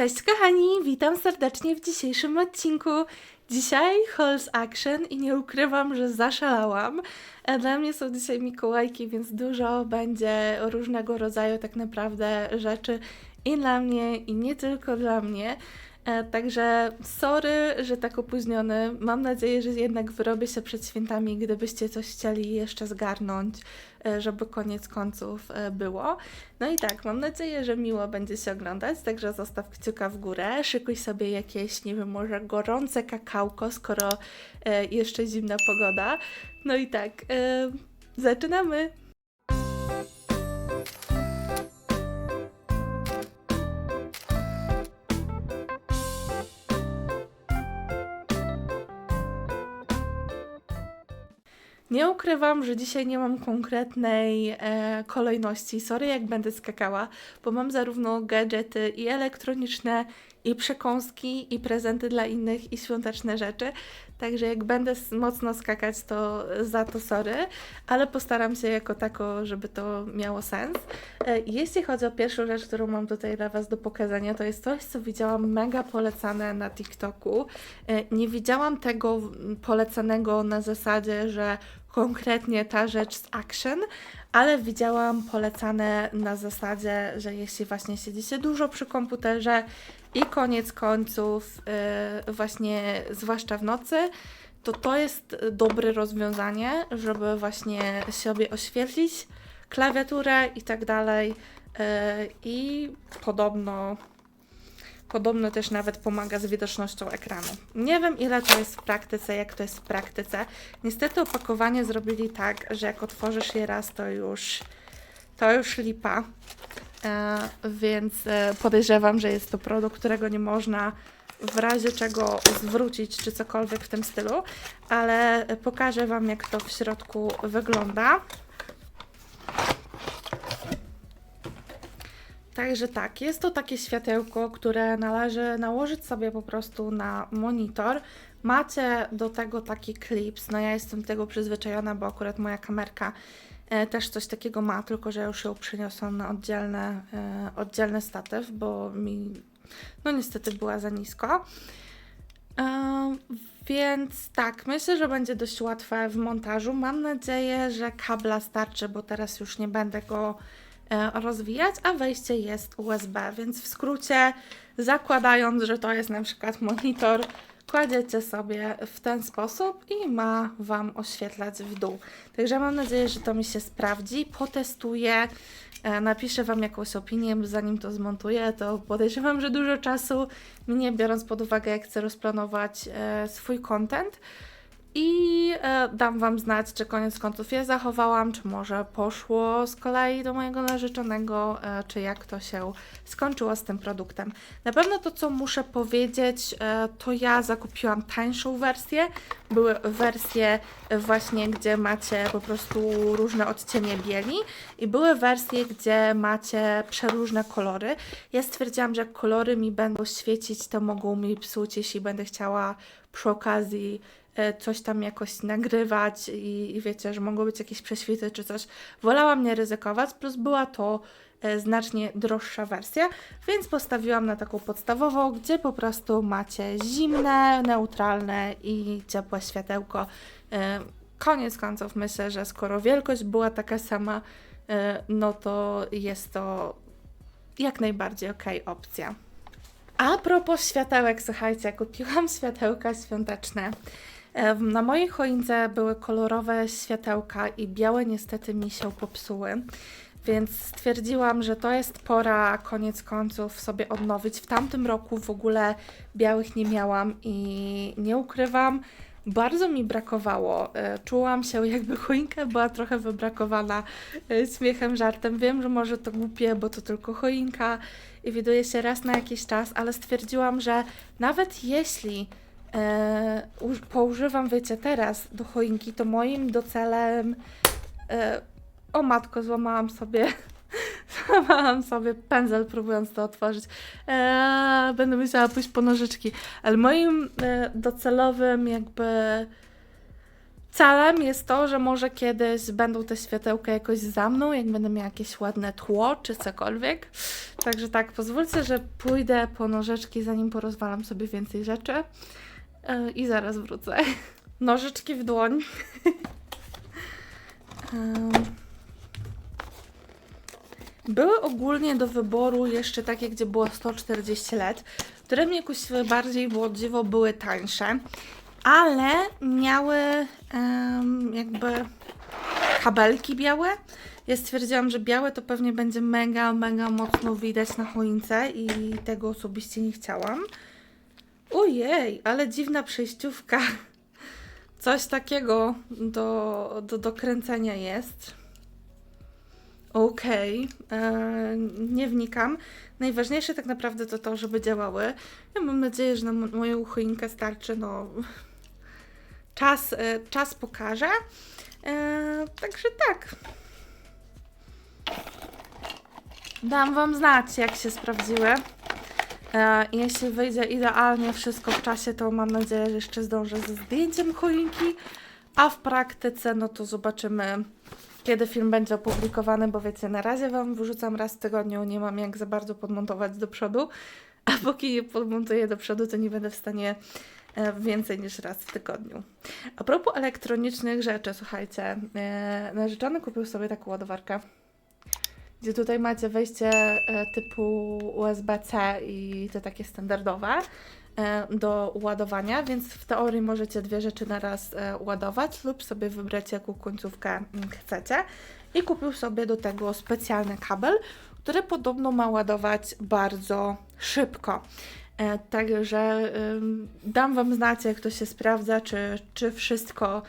Cześć kochani, witam serdecznie w dzisiejszym odcinku. Dzisiaj Halls Action i nie ukrywam, że zaszalałam. E, Dla mnie są dzisiaj Mikołajki, więc dużo będzie różnego rodzaju tak naprawdę rzeczy i dla mnie, i nie tylko dla mnie. E, Także sorry, że tak opóźniony. Mam nadzieję, że jednak wyrobię się przed świętami, gdybyście coś chcieli jeszcze zgarnąć, e, żeby koniec końców e, było. No i tak, mam nadzieję, że miło będzie się oglądać, także zostaw kciuka w górę, szykuj sobie jakieś, nie wiem, może gorące kakałko, skoro jeszcze zimna pogoda. No i tak, zaczynamy! Nie ukrywam, że dzisiaj nie mam konkretnej e, kolejności. Sorry, jak będę skakała, bo mam zarówno gadżety i elektroniczne, i przekąski, i prezenty dla innych, i świąteczne rzeczy. Także jak będę mocno skakać, to za to sorry, ale postaram się jako tako, żeby to miało sens. E, jeśli chodzi o pierwszą rzecz, którą mam tutaj dla Was do pokazania, to jest coś, co widziałam mega polecane na TikToku. E, nie widziałam tego polecanego na zasadzie, że konkretnie ta rzecz z action, ale widziałam polecane na zasadzie, że jeśli właśnie siedzicie dużo przy komputerze i koniec końców, yy, właśnie zwłaszcza w nocy, to to jest dobre rozwiązanie, żeby właśnie sobie oświetlić klawiaturę i tak dalej. Yy, I podobno Podobno też nawet pomaga z widocznością ekranu. Nie wiem, ile to jest w praktyce, jak to jest w praktyce. Niestety opakowanie zrobili tak, że jak otworzysz je raz, to już, to już lipa. E, więc e, podejrzewam, że jest to produkt, którego nie można w razie czego zwrócić, czy cokolwiek w tym stylu, ale pokażę Wam, jak to w środku wygląda. Także tak, jest to takie światełko, które należy nałożyć sobie po prostu na monitor. Macie do tego taki klips, no ja jestem tego przyzwyczajona, bo akurat moja kamerka e, też coś takiego ma, tylko że już ją przyniosłam na oddzielne, e, oddzielny statyw, bo mi no niestety była za nisko. Em, więc tak, myślę, że będzie dość łatwe w montażu. Mam nadzieję, że kabla starczy, bo teraz już nie będę go e, rozwijać, a wejście jest USB, więc w skrócie zakładając, że to jest na przykład monitor, kładziecie sobie w ten sposób i ma Wam oświetlać w dół. Także mam nadzieję, że to mi się sprawdzi, potestuję, e, napiszę Wam jakąś opinię, zanim to zmontuję, to podejrzewam, że dużo czasu minie, biorąc pod uwagę, jak chcę rozplanować e, swój content. I e, dam Wam znać, czy koniec końców je zachowałam, czy może poszło z kolei do mojego narzeczonego, e, czy jak to się skończyło z tym produktem. Na pewno to, co muszę powiedzieć, e, to ja zakupiłam tańszą wersję. Były wersje właśnie, gdzie macie po prostu różne odcienie bieli i były wersje, gdzie macie przeróżne kolory. Ja stwierdziłam, że kolory mi będą świecić, to mogą mi psuć, jeśli będę chciała przy okazji coś tam jakoś nagrywać i, i wiecie, że mogą być jakieś prześwity czy coś. Wolałam nie ryzykować, plus była to e, znacznie droższa wersja, więc postawiłam na taką podstawową, gdzie po prostu macie zimne, neutralne i ciepłe światełko. E, Koniec końców myślę, że skoro wielkość była taka sama, e, no to jest to jak najbardziej okej opcja. A propos światełek, słuchajcie, kupiłam światełka świąteczne. Na mojej choince były kolorowe światełka i białe niestety mi się popsuły. Więc stwierdziłam, że to jest pora koniec końców sobie odnowić. W tamtym roku w ogóle białych nie miałam i nie ukrywam, bardzo mi brakowało. E, Czułam się jakby choinka była trochę wybrakowana e, śmiechem, żartem. Wiem, że może to głupie, bo to tylko choinka i widuje się raz na jakiś czas, ale stwierdziłam, że nawet jeśli e, uż- poużywam, wiecie, teraz do choinki, to moim docelem. E, o matko, złamałam sobie. Złamałam sobie pędzel, próbując to otworzyć. E, będę musiała pójść po nożyczki. Ale moim e, docelowym, jakby Celem jest to, że może kiedyś będą te światełka jakoś za mną, jak będę miała jakieś ładne tło czy cokolwiek. Także tak, pozwólcie, że pójdę po nożyczki, zanim porozwalam sobie więcej rzeczy. Yy, I zaraz wrócę. Nożyczki w dłoń. Były ogólnie do wyboru jeszcze takie, gdzie było 140 lat, które mi jakoś bardziej było dziwo, były tańsze, ale miały em, jakby kabelki białe. Ja stwierdziłam, że białe to pewnie będzie mega, mega mocno widać na choince i tego osobiście nie chciałam. Ojej, ale dziwna przejściówka. Coś takiego do, do, do kręcenia jest. Okej, e, nie wnikam. Najważniejsze tak naprawdę to to, żeby działały. Ja mam nadzieję, że na mo- moją choinkę starczy, no... Czas, e, czas pokaże. E, także tak. Dam Wam znać, jak się sprawdziły. E, jeśli wyjdzie idealnie wszystko w czasie, to mam nadzieję, że jeszcze zdążę ze zdjęciem choinki, a w praktyce, no to zobaczymy, kiedy film będzie opublikowany, bo wiecie, na razie Wam wyrzucam raz w tygodniu, nie mam jak za bardzo podmontować do przodu, a póki je podmontuję do przodu, to nie będę w stanie e, więcej niż raz w tygodniu. A propos elektronicznych rzeczy, słuchajcie, e, narzeczony kupił sobie taką ładowarkę, gdzie tutaj macie wejście e, typu USB-C i te takie standardowe e, do ładowania, więc w teorii możecie dwie rzeczy na raz e, ładować lub sobie wybrać jaką końcówkę mm, chcecie. I kupił sobie do tego specjalny kabel, który podobno ma ładować bardzo szybko. Także dam Wam znać, jak to się sprawdza, czy, czy wszystko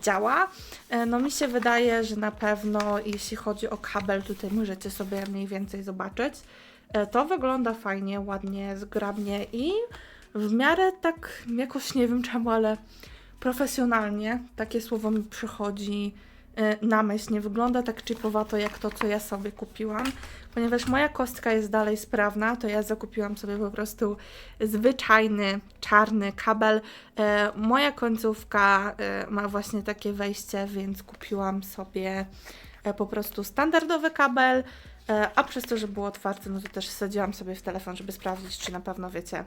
działa. E, No mi się wydaje, że na pewno jeśli chodzi o kabel, tutaj możecie sobie mniej więcej zobaczyć. E, To wygląda fajnie, ładnie, zgrabnie i w miarę tak jakoś nie wiem czemu, ale profesjonalnie takie słowo mi przychodzi e, na myśl. Nie wygląda tak chipowato jak to, co ja sobie kupiłam. Ponieważ moja kostka jest dalej sprawna, to ja zakupiłam sobie po prostu zwyczajny czarny kabel. E, moja końcówka e, ma właśnie takie wejście, więc kupiłam sobie po prostu standardowy kabel. A przez to, że było otwarte, no to też wsadziłam sobie w telefon, żeby sprawdzić, czy na pewno wiecie,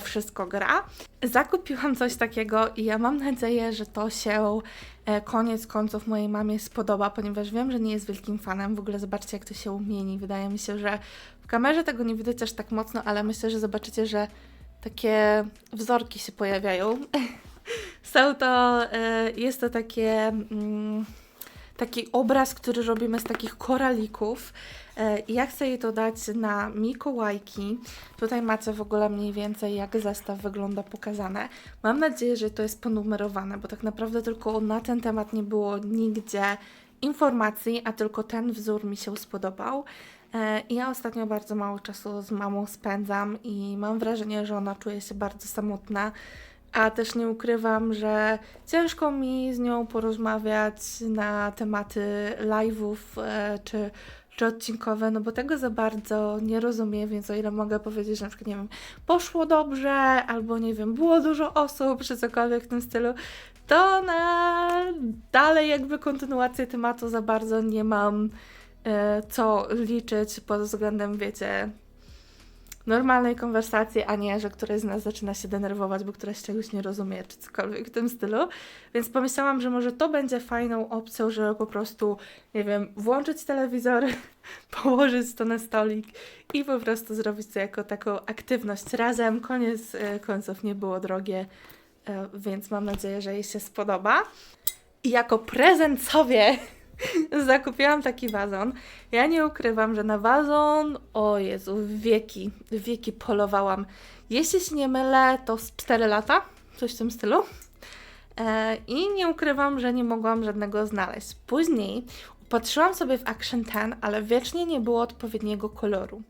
wszystko gra. Zakupiłam coś takiego i ja mam nadzieję, że to się e, koniec końców mojej mamie spodoba, ponieważ wiem, że nie jest wielkim fanem. W ogóle zobaczcie, jak to się umieni. Wydaje mi się, że w kamerze tego nie widać aż tak mocno, ale myślę, że zobaczycie, że takie wzorki się pojawiają. Są to, e, jest to takie, mm, taki obraz, który robimy z takich koralików. E, Ja chcę jej to dać na Mikołajki. Tutaj macie w ogóle mniej więcej jak zestaw wygląda pokazane. Mam nadzieję, że to jest ponumerowane, bo tak naprawdę tylko na ten temat nie było nigdzie informacji, a tylko ten wzór mi się spodobał. E, Ja ostatnio bardzo mało czasu z mamą spędzam i mam wrażenie, że ona czuje się bardzo samotna. A też nie ukrywam, że ciężko mi z nią porozmawiać na tematy live'ów e, czy, czy odcinkowe, no bo tego za bardzo nie rozumiem, więc o ile mogę powiedzieć, że na przykład, nie wiem, poszło dobrze, albo nie wiem, było dużo osób, czy cokolwiek w tym stylu, to na dalej jakby kontynuację tematu za bardzo nie mam e, co liczyć pod względem, wiecie, normalnej konwersacji, a nie, że któraś z nas zaczyna się denerwować, bo któraś czegoś nie rozumie, czy cokolwiek w tym stylu. Więc pomyślałam, że może to będzie fajną opcją, żeby po prostu, nie wiem, włączyć telewizor, położyć to na stolik i po prostu zrobić to jako taką aktywność razem. Koniec e, końców nie było drogie, e, więc mam nadzieję, że jej się spodoba. I jako prezent sobie zakupiłam taki wazon. Ja nie ukrywam, że na wazon, o Jezu, wieki, wieki polowałam. Jeśli się nie mylę, to z 4 lata, coś w tym stylu. E, I nie ukrywam, że nie mogłam żadnego znaleźć. Później upatrzyłam sobie w Action 10, ale wiecznie nie było odpowiedniego koloru.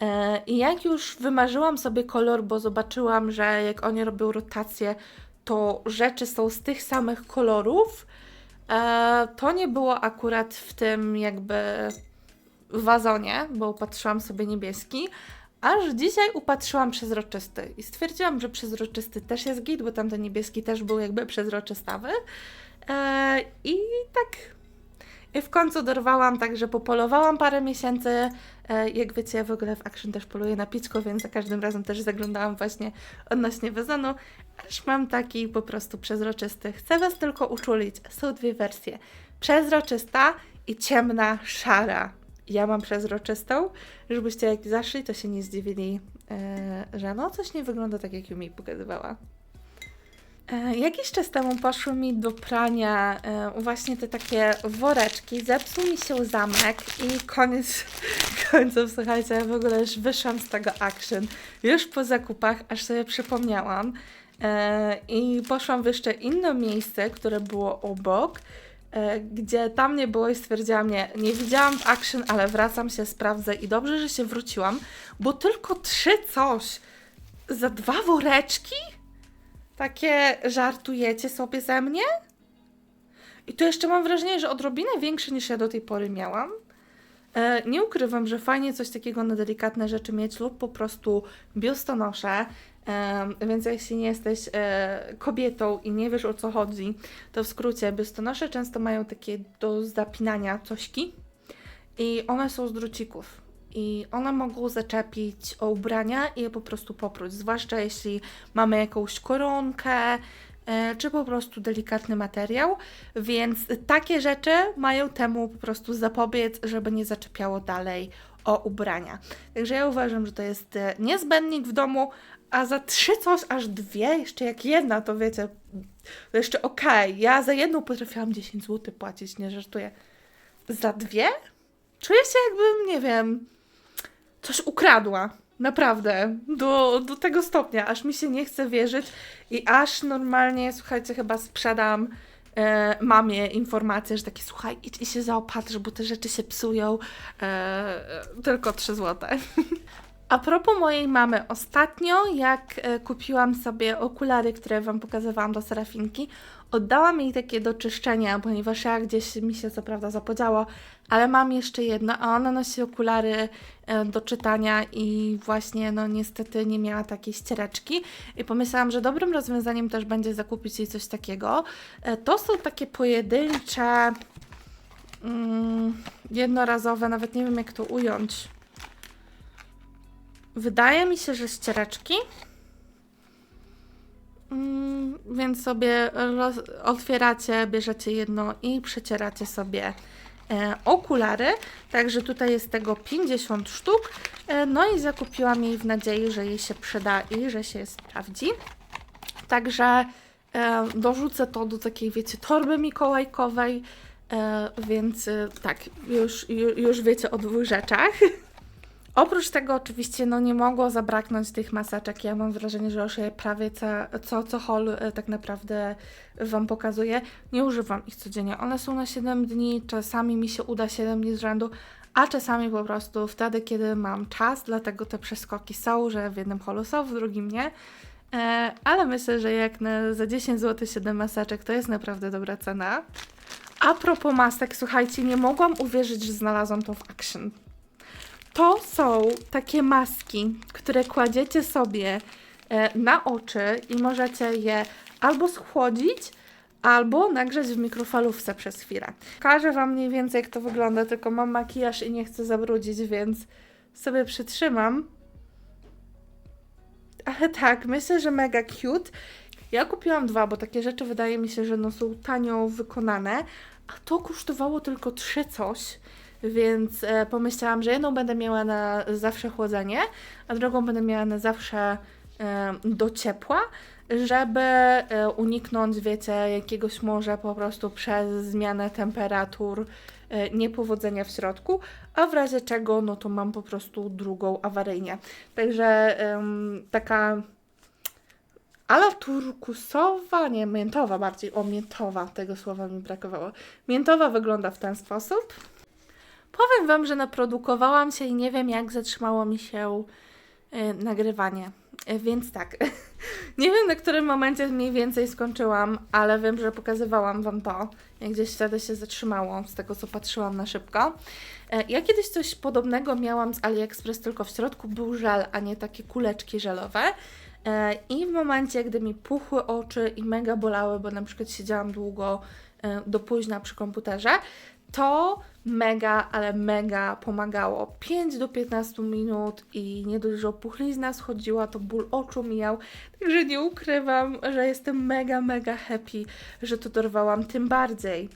E, I jak już wymarzyłam sobie kolor, bo zobaczyłam, że jak oni robią rotację, to rzeczy są z tych samych kolorów, E, to nie było akurat w tym jakby wazonie, bo patrzyłam sobie niebieski, Aż dzisiaj upatrzyłam przezroczysty i stwierdziłam, że przezroczysty też jest git, bo tamten niebieski też był jakby przezroczystawy. E, I tak i w końcu dorwałam, także popolowałam parę miesięcy. E, Jak wiecie, w ogóle w Action też poluję na piczko, więc za każdym razem też zaglądałam właśnie odnośnie wezonu. Aż mam taki po prostu przezroczysty. Chcę Was tylko uczulić. Są dwie wersje. Przezroczysta i ciemna, szara. Ja mam przezroczystą, żebyście jak zaszli, to się nie zdziwili, e, że no coś nie wygląda tak, jak mi pokazywała. E, Jakiś czas temu poszły mi do prania e, właśnie te takie woreczki. Zepsuł mi się zamek i koniec końców, słuchajcie, ja w ogóle już wyszłam z tego action. Już po zakupach, aż sobie przypomniałam. E, I poszłam w jeszcze inne miejsce, które było obok, gdzie tam nie było i stwierdziłam, nie, nie widziałam w action, ale wracam się, sprawdzę i dobrze, że się wróciłam, bo tylko trzy coś za dwa woreczki? Takie żartujecie sobie ze mnie? I to jeszcze mam wrażenie, że odrobinę większe niż ja do tej pory miałam. E, nie ukrywam, że fajnie coś takiego na delikatne rzeczy mieć lub po prostu biustonosze. E, więc jeśli nie jesteś e, kobietą i nie wiesz o co chodzi, to w skrócie biustonosze często mają takie do zapinania cośki i one są z drucików. I one mogą zaczepić o ubrania i je po prostu popróć, zwłaszcza jeśli mamy jakąś koronkę, e, czy po prostu delikatny materiał, więc takie rzeczy mają temu po prostu zapobiec, żeby nie zaczepiało dalej o ubrania. Także ja uważam, że to jest e, niezbędnik w domu, a za trzy coś, aż dwie, jeszcze jak jedna, to wiecie, to jeszcze okej. Ja za jedną potrafiłam 10 zł płacić, nie żartuję. Za dwie? Czuję się jakbym, nie wiem, coś ukradła. Naprawdę. Do, do tego stopnia, aż mi się nie chce wierzyć i aż normalnie, słuchajcie, chyba sprzedam e, mamie informację, że takie, słuchaj, idź i się zaopatrz, bo te rzeczy się psują. E, tylko 3 złote. A propos mojej mamy, ostatnio jak e, kupiłam sobie okulary, które Wam pokazywałam do Serafinki, oddałam jej takie do czyszczenia, ponieważ ja gdzieś mi się co prawda zapodziało, ale mam jeszcze jedno, a ona nosi okulary e, do czytania i właśnie no niestety nie miała takiej ściereczki i pomyślałam, że dobrym rozwiązaniem też będzie zakupić jej coś takiego. E, To są takie pojedyncze, mm, jednorazowe, nawet nie wiem jak to ująć. Wydaje mi się, że ściereczki. Mm, więc sobie otwieracie, bierzecie jedno i przecieracie sobie okulary. Także tutaj jest tego 50 sztuk. E, no i zakupiłam jej w nadziei, że jej się przyda i że się sprawdzi. Także e, dorzucę to do takiej, wiecie, torby mikołajkowej. E, więc e, tak, już, ju- już wiecie o dwóch rzeczach. Oprócz tego oczywiście no nie mogło zabraknąć tych maseczek. Ja mam wrażenie, że już je prawie co, co, co hol e, tak naprawdę Wam pokazuję. Nie używam ich codziennie. One są na 7 dni, czasami mi się uda 7 dni z rzędu, a czasami po prostu wtedy, kiedy mam czas, dlatego te przeskoki są, że w jednym holu są, w drugim nie. E, ale myślę, że jak na, za 10 zł 7 maseczek to jest naprawdę dobra cena. A propos masek, słuchajcie, nie mogłam uwierzyć, że znalazłam to w Action. To są takie maski, które kładziecie sobie e, na oczy i możecie je albo schłodzić, albo nagrzać w mikrofalówce przez chwilę. Pokażę Wam mniej więcej, jak to wygląda, tylko mam makijaż i nie chcę zabrudzić, więc sobie przytrzymam. Ale tak, myślę, że mega cute. Ja kupiłam dwa, bo takie rzeczy wydaje mi się, że no są tanio wykonane, a to kosztowało tylko trzy coś. Więc e, pomyślałam, że jedną będę miała na zawsze chłodzenie, a drugą będę miała na zawsze e, do ciepła, żeby e, uniknąć, wiecie, jakiegoś może po prostu przez zmianę temperatur e, niepowodzenia w środku, a w razie czego, no to mam po prostu drugą awaryjnie. Także em, taka ala turkusowa, nie, miętowa bardziej, o miętowa, tego słowa mi brakowało. Miętowa wygląda w ten sposób. Powiem Wam, że naprodukowałam się i nie wiem, jak zatrzymało mi się y, nagrywanie. E, Więc tak, nie wiem na którym momencie mniej więcej skończyłam, ale wiem, że pokazywałam Wam to, jak gdzieś wtedy się zatrzymało, z tego co patrzyłam na szybko. E, Ja kiedyś coś podobnego miałam z AliExpress, tylko w środku był żel, a nie takie kuleczki żelowe. I w momencie, gdy mi puchły oczy i mega bolały, bo na przykład siedziałam długo do późna przy komputerze, to mega, ale mega pomagało. 5 do 15 minut i nie dość, że opuchlizna schodziła, to ból oczu mijał. Także nie ukrywam, że jestem mega, mega happy, że to dorwałam. Tym bardziej,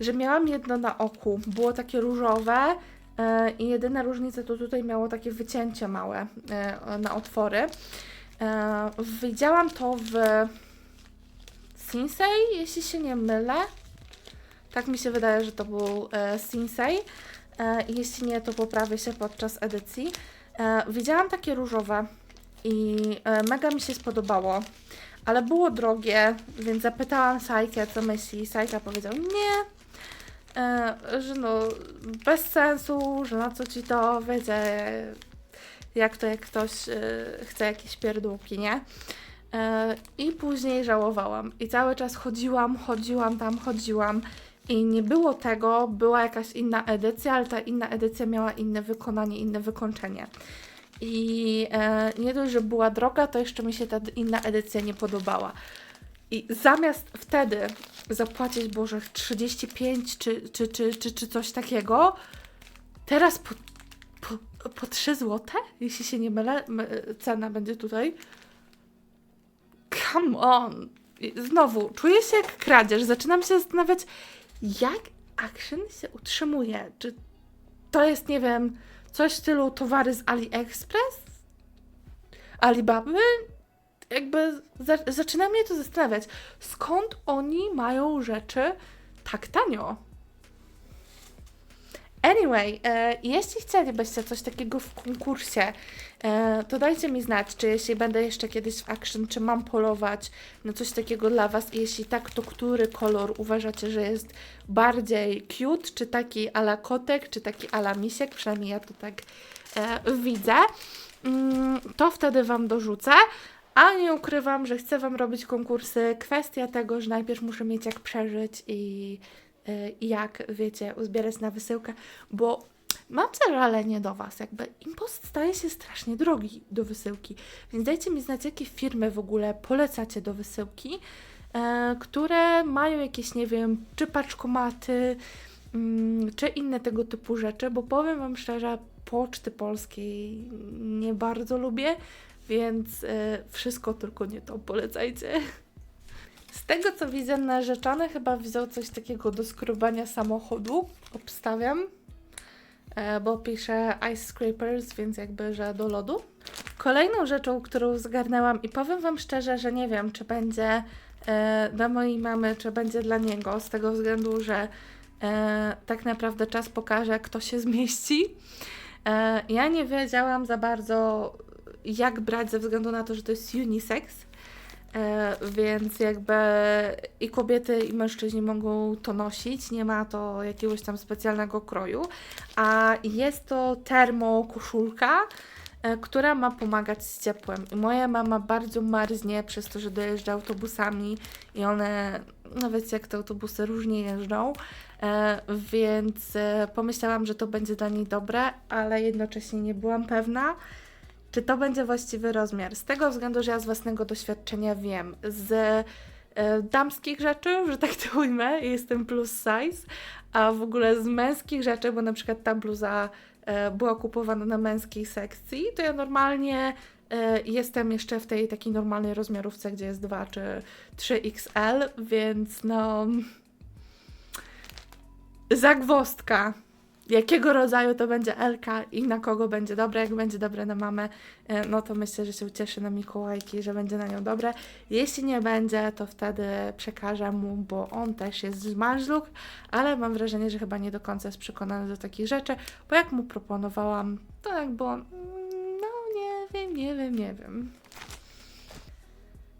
że miałam jedno na oku, było takie różowe e, i jedyna różnica to tutaj miało takie wycięcie małe e, na otwory. E, widziałam to w Sinsei, jeśli się nie mylę. Tak mi się wydaje, że to był e, Sinsei. E, jeśli nie, to poprawię się podczas edycji. E, widziałam takie różowe i e, mega mi się spodobało, ale było drogie, więc zapytałam Sajkę, co myśli. Sajka powiedział nie, e, że no bez sensu, że na co ci to, wiecie, jak to jak ktoś e, chce jakieś pierdółki, nie? E, I później żałowałam. I cały czas chodziłam, chodziłam tam, chodziłam. I nie było tego, była jakaś inna edycja, ale ta inna edycja miała inne wykonanie, inne wykończenie. I e, nie dość, że była droga, to jeszcze mi się ta inna edycja nie podobała. I zamiast wtedy zapłacić, Boże, 35 czy, czy, czy, czy, czy coś takiego, teraz po, po, po 3 złote, jeśli się nie mylę, cena będzie tutaj. Come on! I Znowu, czuję się jak kradzież. Zaczynam się zastanawiać, jak Action się utrzymuje. Czy to jest, nie wiem, coś w stylu towary z AliExpress? Alibaby? Jakby za, zaczyna mnie to zastanawiać, skąd oni mają rzeczy tak tanio? Anyway, e, jeśli chcielibyście coś takiego w konkursie, e, to dajcie mi znać, czy jeśli będę jeszcze kiedyś w Action, czy mam polować na coś takiego dla Was. Jeśli tak, to który kolor uważacie, że jest bardziej cute, czy taki ala kotek, czy taki ala misiek, przynajmniej ja to tak e, widzę, mm, to wtedy Wam dorzucę. A nie ukrywam, że chcę Wam robić konkursy. Kwestia tego, że najpierw muszę mieć jak przeżyć i jak, wiecie, uzbierać na wysyłkę, bo mam zażalenie do Was, jakby impost staje się strasznie drogi do wysyłki, więc dajcie mi znać, jakie firmy w ogóle polecacie do wysyłki, e, które mają jakieś, nie wiem, czy paczkomaty, mm, czy inne tego typu rzeczy, bo powiem Wam szczerze, Poczty Polskiej nie bardzo lubię, więc e, wszystko tylko nie to polecajcie. Z tego co widzę, narzeczony chyba wziął coś takiego do skrobania samochodu. Obstawiam. E, bo pisze Ice Scrapers, więc jakby, że do lodu. Kolejną rzeczą, którą zgarnęłam i powiem Wam szczerze, że nie wiem, czy będzie e, dla mojej mamy, czy będzie dla niego, z tego względu, że e, tak naprawdę czas pokaże, kto się zmieści. Ja nie wiedziałam za bardzo, jak brać, ze względu na to, że to jest unisex. E, więc jakby i kobiety, i mężczyźni mogą to nosić, nie ma to jakiegoś tam specjalnego kroju, a jest to termokoszulka, e, która ma pomagać z ciepłem. I moja mama bardzo marznie przez to, że dojeżdża autobusami i one, wiecie jak te autobusy różnie jeżdżą, e, więc pomyślałam, że to będzie dla niej dobre, ale jednocześnie nie byłam pewna, czy to będzie właściwy rozmiar. Z tego względu, że ja z własnego doświadczenia wiem, z e, damskich rzeczy, że tak to ujmę, jestem plus size, a w ogóle z męskich rzeczy, bo na przykład ta bluza e, była kupowana na męskiej sekcji, to ja normalnie e, jestem jeszcze w tej takiej normalnej rozmiarówce, gdzie jest 2 czy 3 XL, więc no zagwozdka. Jakiego rodzaju to będzie LK i na kogo będzie dobre. Jak będzie dobre na mamę, e, no to myślę, że się ucieszy na Mikołajki, że będzie na nią dobre. Jeśli nie będzie, to wtedy przekażę mu, bo on też jest z Marzluk, ale mam wrażenie, że chyba nie do końca jest przekonany do takich rzeczy, bo jak mu proponowałam, to jak było, no nie wiem, nie wiem, nie wiem.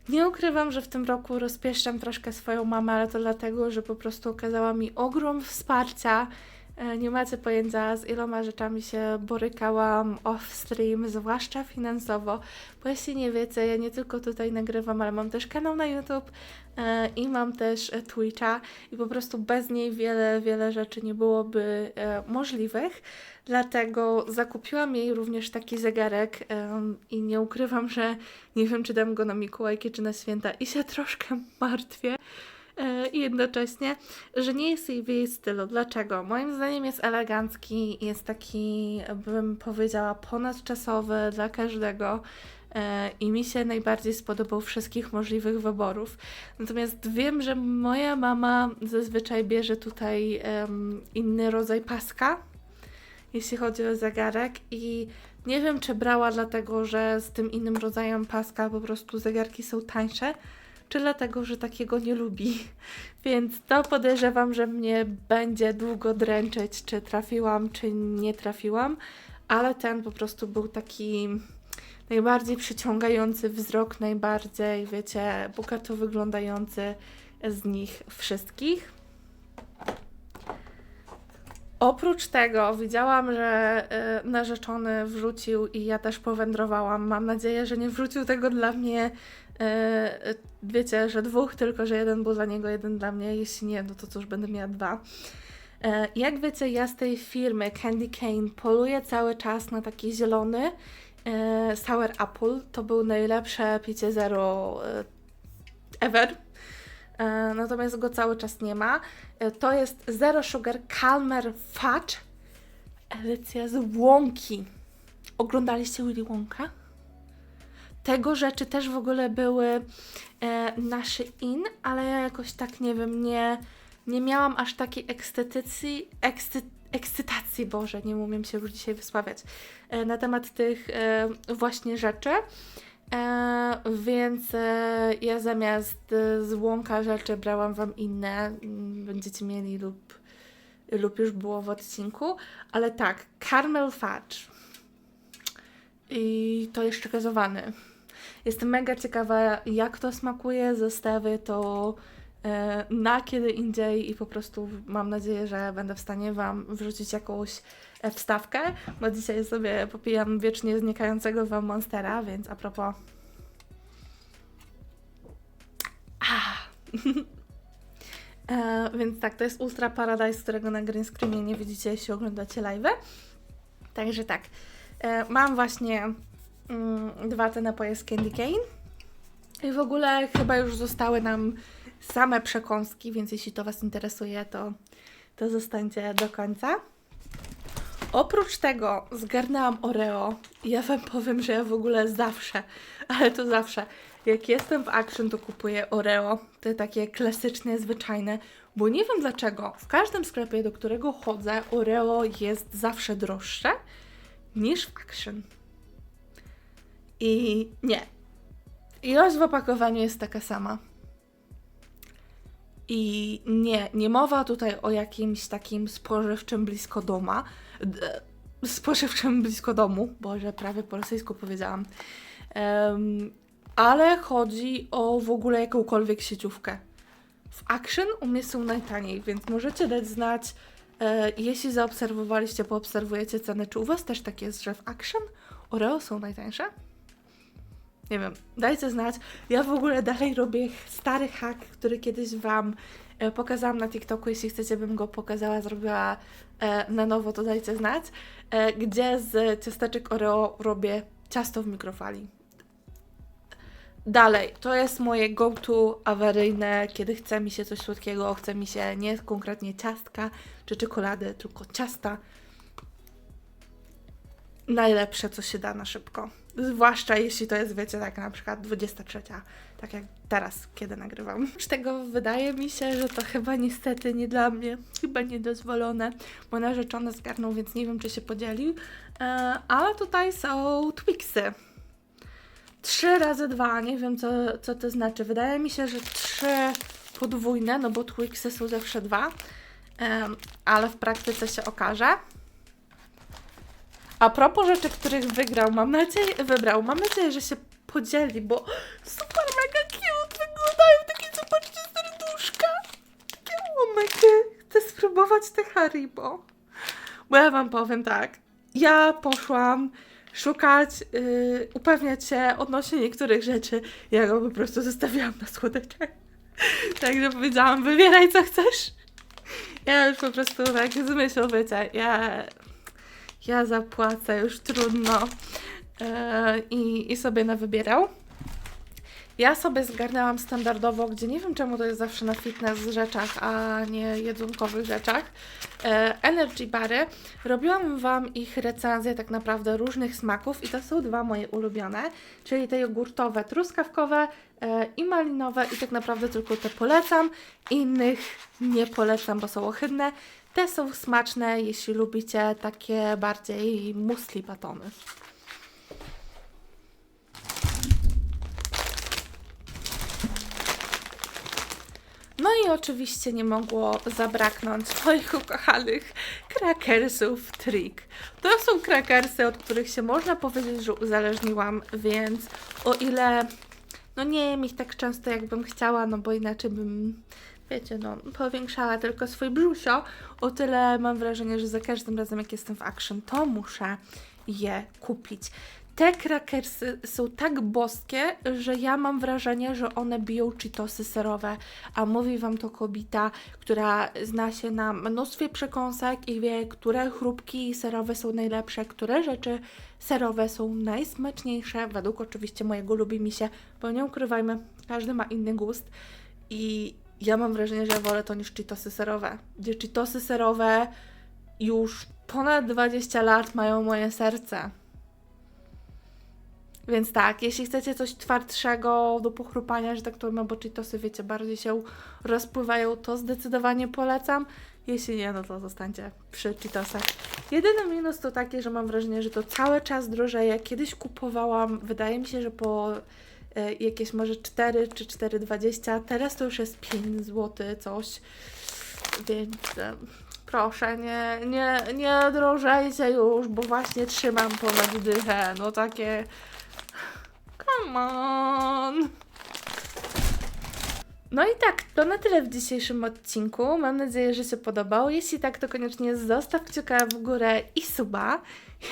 Nie ukrywam, że w tym roku rozpieszczam troszkę swoją mamę, ale to dlatego, że po prostu okazała mi ogrom wsparcia Nie macie pojęcia, z iloma rzeczami się borykałam off-stream, zwłaszcza finansowo. Bo jeśli nie wiecie, ja nie tylko tutaj nagrywam, ale mam też kanał na YouTube e, i mam też e, Twitcha i po prostu bez niej wiele, wiele rzeczy nie byłoby e, możliwych. Dlatego zakupiłam jej również taki zegarek i nie ukrywam, że nie wiem, czy dam go na Mikołajki, czy na święta i się troszkę martwię. E, I jednocześnie, że nie jest jej w jej stylu. Dlaczego? Moim zdaniem jest elegancki, jest taki, bym powiedziała, ponadczasowy dla każdego. e, I mi się najbardziej spodobał wszystkich możliwych wyborów. Natomiast wiem, że moja mama zazwyczaj bierze tutaj em, inny rodzaj paska, jeśli chodzi o zegarek i nie wiem, czy brała dlatego, że z tym innym rodzajem paska po prostu zegarki są tańsze, czy dlatego, że takiego nie lubi. Więc to podejrzewam, że mnie będzie długo dręczyć, czy trafiłam, czy nie trafiłam, ale ten po prostu był taki najbardziej przyciągający wzrok, najbardziej, wiecie, bogato wyglądający z nich wszystkich. Oprócz tego widziałam, że y, narzeczony wrzucił i ja też powędrowałam. Mam nadzieję, że nie wrzucił tego dla mnie, wiecie, że dwóch, tylko że jeden był dla niego, jeden dla mnie. Jeśli nie, no to cóż, będę miała dwa. E, Jak wiecie, ja z tej firmy Candy Cane poluję cały czas na taki zielony e, Sour Apple. To był najlepsze picie zero e, ever. E, Natomiast go cały czas nie ma. E, To jest Zero Sugar Calmer Fudge edycja z Łąki. Oglądaliście Willy Wonka? Tego rzeczy też w ogóle były e, na in, ale ja jakoś tak nie wiem, nie, nie miałam aż takiej ekscytacji, ekscy, ekscytacji, Boże, nie umiem się już dzisiaj wysławiać, e, na temat tych e, właśnie rzeczy. E, więc e, ja zamiast e, rzeczy brałam wam inne, mm, będziecie mieli lub, lub już było w odcinku, ale tak, caramel fudge i to jeszcze gazowany. Jestem mega ciekawa, jak to smakuje. Zostawię to e, na kiedy indziej i po prostu mam nadzieję, że będę w stanie Wam wrzucić jakąś e, wstawkę, bo dzisiaj sobie popijam wiecznie znikającego Wam Monstera, więc a propos... Ah. e, więc tak, to jest Ultra Paradise, którego na green screenie nie widzicie, jeśli oglądacie live. Także tak, e, mam właśnie dwa te napoje z Candy Cane. I w ogóle chyba już zostały nam same przekąski, więc jeśli to Was interesuje, to, to zostańcie do końca. Oprócz tego zgarnęłam Oreo. Ja Wam powiem, że ja w ogóle zawsze, ale to zawsze, jak jestem w Action, to kupuję Oreo. Te takie klasyczne, zwyczajne, bo nie wiem dlaczego. W każdym sklepie, do którego chodzę, Oreo jest zawsze droższe niż w Action. I nie. Ilość w opakowaniu jest taka sama. I nie, nie mowa tutaj o jakimś takim spożywczym blisko doma. Spożywczym blisko domu. Boże, prawie po rosyjsku powiedziałam. Em, ale chodzi o w ogóle jakąkolwiek sieciówkę. W Action u mnie są najtaniej, więc możecie dać znać, e, jeśli zaobserwowaliście, poobserwujecie ceny, czy u Was też tak jest, że w Action Oreo są najtańsze? Nie wiem, dajcie znać. Ja w ogóle dalej robię stary hack, który kiedyś Wam e, pokazałam na TikToku. Jeśli chcecie, bym go pokazała, zrobiła e, na nowo, to dajcie znać. E, gdzie z ciasteczek Oreo robię ciasto w mikrofali. Dalej, to jest moje go-to awaryjne, kiedy chce mi się coś słodkiego, chce mi się nie konkretnie ciastka czy czekolady, tylko ciasta. Najlepsze, co się da na szybko. Zwłaszcza jeśli to jest, wiecie, tak na przykład 23, tak jak teraz, kiedy nagrywam. Z tego wydaje mi się, że to chyba niestety nie dla mnie, chyba niedozwolone, bo narzeczony zgarnął, więc nie wiem, czy się podzielił. E, ale tutaj są Twixy. Trzy razy dwa, nie wiem co, co to znaczy. Wydaje mi się, że trzy podwójne, no bo Twixy są zawsze dwa, Em, ale w praktyce się okaże. A propos rzeczy, których wygrał, mam nadzieję, wybrał, mam nadzieję, że się podzieli, bo super mega cute wyglądają, takie zobaczcie serduszka. Takie mega, chcę spróbować te Haribo. Bo ja wam powiem tak, ja poszłam szukać, yy, upewniać się odnośnie niektórych rzeczy. Ja go po prostu zostawiłam na słodeczek. Także powiedziałam, wybieraj co chcesz. Ja już po prostu tak z myślą, ja, ja zapłacę, już trudno. Yy, i, I sobie na wybierał. Ja sobie zgarnęłam standardowo, gdzie nie wiem czemu to jest zawsze na fitness rzeczach, a nie jedzonkowych rzeczach. E, energy bary. Robiłam Wam ich recenzję tak naprawdę różnych smaków i to są dwa moje ulubione, czyli te jogurtowe, truskawkowe e, i malinowe i tak naprawdę tylko te polecam. Innych nie polecam, bo są ohydne. Te są smaczne, jeśli lubicie takie bardziej musli batony. No i oczywiście nie mogło zabraknąć moich ukochanych krakersów Trick. To są krakersy, od których się można powiedzieć, że uzależniłam, więc o ile no nie jem ich tak często, jakbym chciała, no bo inaczej bym, wiecie, no powiększała tylko swój brzusio, o tyle mam wrażenie, że za każdym razem, jak jestem w action, to muszę je kupić. Te krakersy są tak boskie, że ja mam wrażenie, że one biją cheetosy serowe, a mówi Wam to kobieta, która zna się na mnóstwie przekąsek i wie, które chrupki serowe są najlepsze, które rzeczy serowe są najsmaczniejsze, według oczywiście mojego lubi mi się, bo nie ukrywajmy, każdy ma inny gust. I ja mam wrażenie, że ja wolę to niż cheetosy serowe, gdzie cheetosy serowe już ponad 20 lat mają moje serce. Więc tak, jeśli chcecie coś twardszego do pochrupania, że tak to powiem, bo Cheetosy, wiecie, bardziej się rozpływają, to zdecydowanie polecam. Jeśli nie, no to zostańcie przy Cheetosach. Jedyny minus to takie, że mam wrażenie, że to cały czas drożeje. Kiedyś kupowałam, wydaje mi się, że po jakieś może 4 czy 4,20, teraz to już jest 5 zł coś, więc e, proszę, nie, nie, nie drożejcie już, bo właśnie trzymam ponad dychę, no takie... Come on! No i tak, to na tyle w dzisiejszym odcinku. Mam nadzieję, że się podobał. Jeśli tak, to koniecznie zostaw kciuka w górę i suba.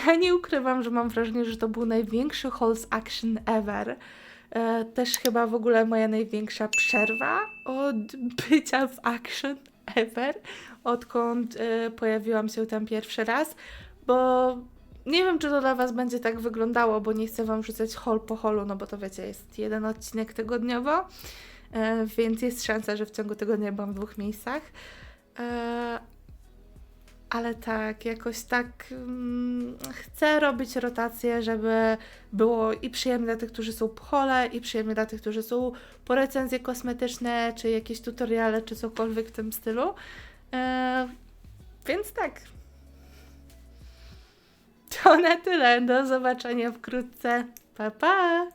Ja nie ukrywam, że mam wrażenie, że to był największy haul action ever. E, też chyba w ogóle moja największa przerwa od bycia w action ever, odkąd e, pojawiłam się tam pierwszy raz, bo nie wiem, czy to dla Was będzie tak wyglądało, bo nie chcę Wam wrzucać hol po holu, no bo to wiecie, jest jeden odcinek tygodniowo, e, więc jest szansa, że w ciągu tygodnia byłam w dwóch miejscach. E, ale tak, jakoś tak mm, chcę robić rotację, żeby było i przyjemne dla tych, którzy są po hole, i przyjemne dla tych, którzy są po recenzje kosmetyczne, czy jakieś tutoriale, czy cokolwiek w tym stylu. E, więc tak, to na tyle. Do zobaczenia wkrótce. Pa, pa!